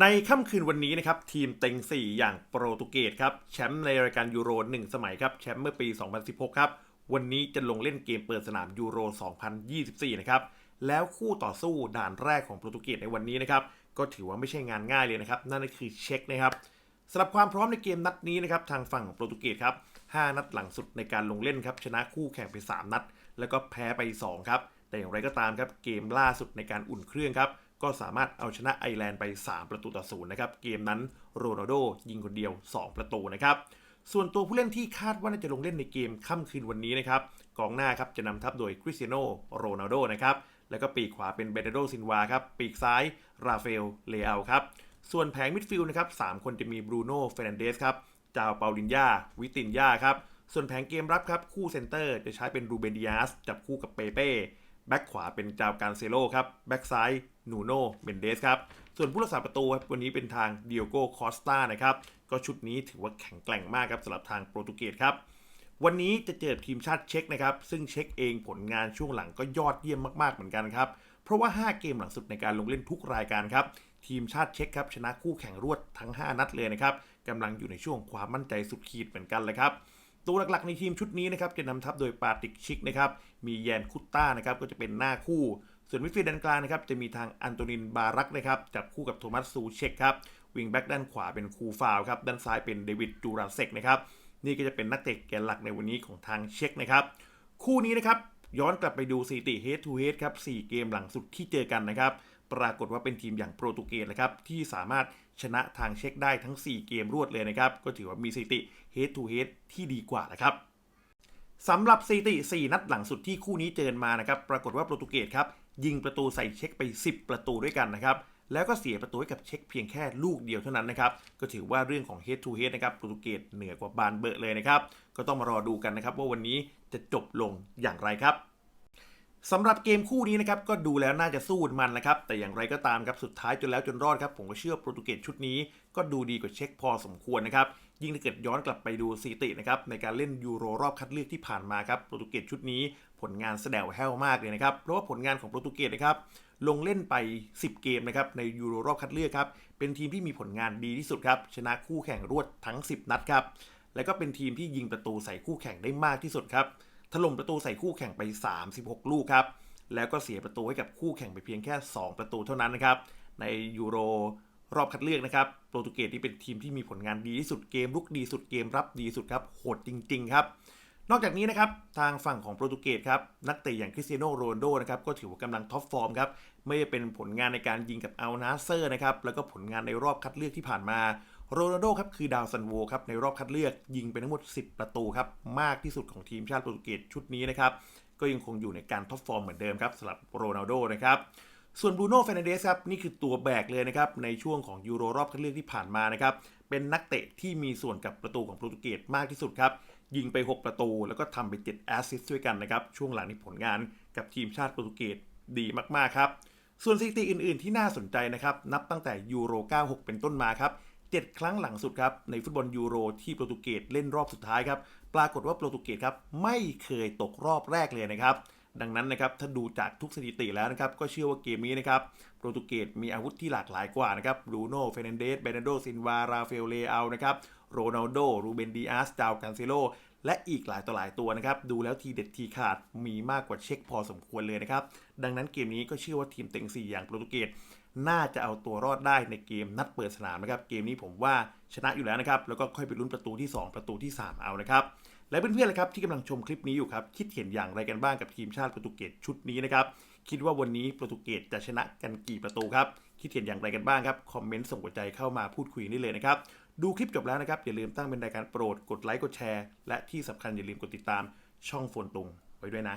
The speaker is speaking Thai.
ในค่ำคืนวันนี้นะครับทีมเต็ง 4 อย่างโปรตุเกสครับแชมป์ในรายการยูโร 1 สมัยครับแชมป์เมื่อปี 2016 ครับ วันนี้จะลงเล่นเกมเปิดสนามยูโร 2024 นะครับ แล้วคู่ต่อสู้ด่านแรกของโปรตุเกสในวันนี้นะครับ ก็ถือว่าไม่ใช่งานง่ายเลยนะครับ นั่นก็คือเช็คนะครับสำหรับความพร้อมในเกมนัดนี้นะครับทางฝั่งของโปรตุเกสครับ 5 นัดหลังสุดในการลงเล่นครับชนะคู่แข่งไป 3 นัด แล้วก็แพ้ไป 2 ครับแต่อย่างไรก็ตามครับเกมล่าสุดในการอุ่นเครื่องครับ ก็สามารถเอาชนะไอร์แลนด์ไป 3 ประตูต่อศูนย์นะครับ เกมนั้นโรนัลโดยิงคนเดียว 2 ประตูนะครับ ส่วนตัวผู้เล่นที่คาดว่าน่าจะลงเล่นในเกมค่ำคืนวันนี้นะครับ กองหน้าครับจะนำทัพโดยคริสเตียโนโรนัลโดนะครับ แล้วก็ปีกขวาเป็นเบเดโดซินวาครับ ปีกซ้ายราเฟลเลอาครับ ส่วนแผงมิดฟิลด์นะครับ3คนจะมีบรูโน่เฟรนเดสครับจาวเปาลินยาวิตินยาครับ ส่วนแผงเกมรับครับคู่เซนเตอร์จะใช้เป็นรูเบนดิอาสจับคู่กับเปเป้ แบ็กขวาเป็นจาวการเซโลครับ แบ็กซ้ายนูโน่เบนเดสครับ ส่วนผู้รักษาประตูครับวันนี้เป็นทางเดียโก้คอสตานะครับ ก็ชุดนี้ถือว่าแข็งแกร่งมากครับสำหรับทางโปรตุเกสครับ วันนี้จะเจอทีมชาติเช็กนะครับ ซึ่งเช็กเองผลงานช่วงหลังก็ยอดเยี่ยมมากๆเหมือนกันครับ เพราะว่า 5 เกมหลังสุดในการลงเล่นทุกรายการครับ ทีมชาติเช็กครับชนะคู่แข่งรวดทั้ง 5 นัดเลยนะครับกำลังอยู่ในช่วงความมั่นใจสุดขีดเหมือนกันเลยครับ ตัวหลักๆในทีมชุดนี้นะครับจะนำทัพโดยปาติกชิกนะครับมีแยนคุตต้านะครับก็จะเป็นหน้าคู่ ส่วนมิดฟิลด์ด้านกลางนะครับจะมีทางอันโตนินบารักนะครับจับคู่กับโทมัสซูเชกครับวิงแบ็กด้านขวาเป็นคูฟาวครับด้านซ้ายเป็นเดวิดจูราเซกนะครับนี่ก็จะเป็นนักเตะแกนหลักในวันนี้ของทางเช็กนะครับคู่นี้นะครับย้อนกลับไปดูสถิติ head to head ครับ4เกมหลังสุดที่เจอกันนะครับปรากฏว่าเป็นทีมอย่างโปรตุเกสนะครับที่สามารถ ชนะทางเช็กได้ทั้ง 4 เกมรวดเลยนะครับ ก็ถือว่ามีสถิติ head to head ที่ดีกว่านะครับสำหรับสถิติ 4 นัดหลังสุดที่คู่นี้เจอมานะครับ ปรากฏว่าโปรตุเกสครับ ยิงประตูใส่เช็คไป 10 ประตูด้วยกันนะครับแล้วก็เสียประตูให้กับเช็คเพียงแค่ลูกเดียวเท่านั้นนะครับ ก็ถือว่าเรื่องของ head to head นะครับโปรตุเกสเหนือกว่าบานเบอะเลยนะครับ ก็ต้องมารอดูกันนะครับว่าวันนี้จะจบลงอย่างไรครับ สำหรับเกมคู่นี้นะครับก็ดูแล้วน่าจะสู้มันนะครับ แต่อย่างไรก็ตามครับสุดท้ายจนแล้วจนรอดครับ ผมก็เชื่อโปรตุเกสชุดนี้ก็ดูดีกว่าเช็คพอสมควรนะครับ ยิ่งถ้าเกิดย้อนกลับไปดูสถิตินะครับในการเล่นยูโรรอบคัดเลือกที่ผ่านมาครับโปรตุเกสชุดนี้ผลงานแสดวแห้วมากเลยนะครับ เพราะว่าผลงานของโปรตุเกสนะครับลงเล่นไป 10 เกมนะครับในยูโรรอบคัดเลือกครับเป็นทีมที่มีผลงานดีที่สุดครับชนะคู่แข่งรวดทั้ง 10 นัดครับแล้วก็เป็นทีมที่ยิงประตูใส่คู่แข่งได้มากที่สุดครับ ถล่มประตูใส่คู่แข่งไป 36 ลูกครับ แล้วก็เสียประตูให้กับคู่แข่งไปเพียงแค่ 2 ประตูเท่านั้นนะครับ ในยูโรรอบคัดเลือกนะครับ โปรตุเกสที่เป็นทีมที่มีผลงานดีที่สุดเกมลุกดีสุดเกมรับดีสุดครับ โหดจริง ๆ ครับ นอกจากนี้นะครับ ทางฝั่งของโปรตุเกสครับ นักเตะอย่างคริสเตียโนโรนโดนะครับ ก็ถือว่ากำลังท็อปฟอร์มครับ ไม่ว่าเป็นผลงานในการยิงกับอัลนาเซอร์นะครับ แล้วก็ผลงานในรอบคัดเลือกที่ผ่านมา โรนัลโดครับคือดาวซันโวครับในรอบคัดเลือกยิงไปทั้งหมด 10 ประตูครับมากที่สุดของทีมชาติโปรตุเกสชุดนี้นะครับก็ยังคงอยู่ในการท็อปฟอร์มเหมือนเดิมครับสำหรับโรนัลโดนะครับส่วนบรูโน่เฟรนันเดสครับนี่คือตัวแบกเลยนะครับในช่วงของยูโรรอบคัดเลือกที่ผ่านมานะครับเป็นนักเตะที่มีส่วนกับประตูของโปรตุเกสมากที่สุดครับยิงไป 6 ประตู แล้วก็ทำไป7แอสซิสต์ด้วยกันนะครับช่วงหลังนี้ผลงานกับทีมชาติโปรตุเกสดีมากๆครับส่วนสถิติอื่น ๆ ที่น่าสนใจนะครับนับตั้งแต่ยูโร 96 เป็นต้นมาครับ 7 ครั้งหลังสุดครับ ในฟุตบอลยูโรที่โปรตุเกสเล่นรอบสุดท้ายครับ ปรากฏว่าโปรตุเกสครับไม่เคยตกรอบแรกเลยนะครับดังนั้นนะครับถ้าดูจากทุกสถิติแล้วนะครับ ก็เชื่อว่าเกมนี้นะครับ โปรตุเกสมีอาวุธที่หลากหลายกว่านะครับบรูโน่เฟรนันเดสเบนโดซินวา ราเฟลเลอานะครับโรนัลโด รูเบนดิอาสจาวกันเซโล และอีกหลายต่อหลายตัวนะครับ ดูแล้วทีเด็ดทีขาดมีมากกว่าเช็คพอสมควรเลยนะครับ ดังนั้นเกมนี้ก็เชื่อว่าทีมเต็ง 4 อย่างโปรตุเกส น่าจะเอาตัวรอดได้ในเกมนัดเปิดสนามนะครับ เกมนี้ผมว่าชนะอยู่แล้วนะครับ แล้วก็ค่อยไปลุ้นประตูที่ 2 ประตูที่ 3 เอานะครับ และเพื่อนๆเลยครับที่กำลังชมคลิปนี้อยู่ครับคิดเห็นอย่างไรกันบ้างกับทีมชาติโปรตุเกสชุดนี้นะครับคิดว่าวันนี้โปรตุเกสจะชนะกันกี่ประตูครับคิดเห็นอย่างไรกันบ้างครับคอมเมนต์ส่งหัวใจเข้ามาพูดคุยได้เลยนะครับดูคลิปจบแล้วนะครับอย่าลืมตั้งเป็นรายการโปรดกดไลค์กดแชร์ และที่สำคัญอย่าลืมกดติดตามช่องโฟนตุงไว้ด้วยนะ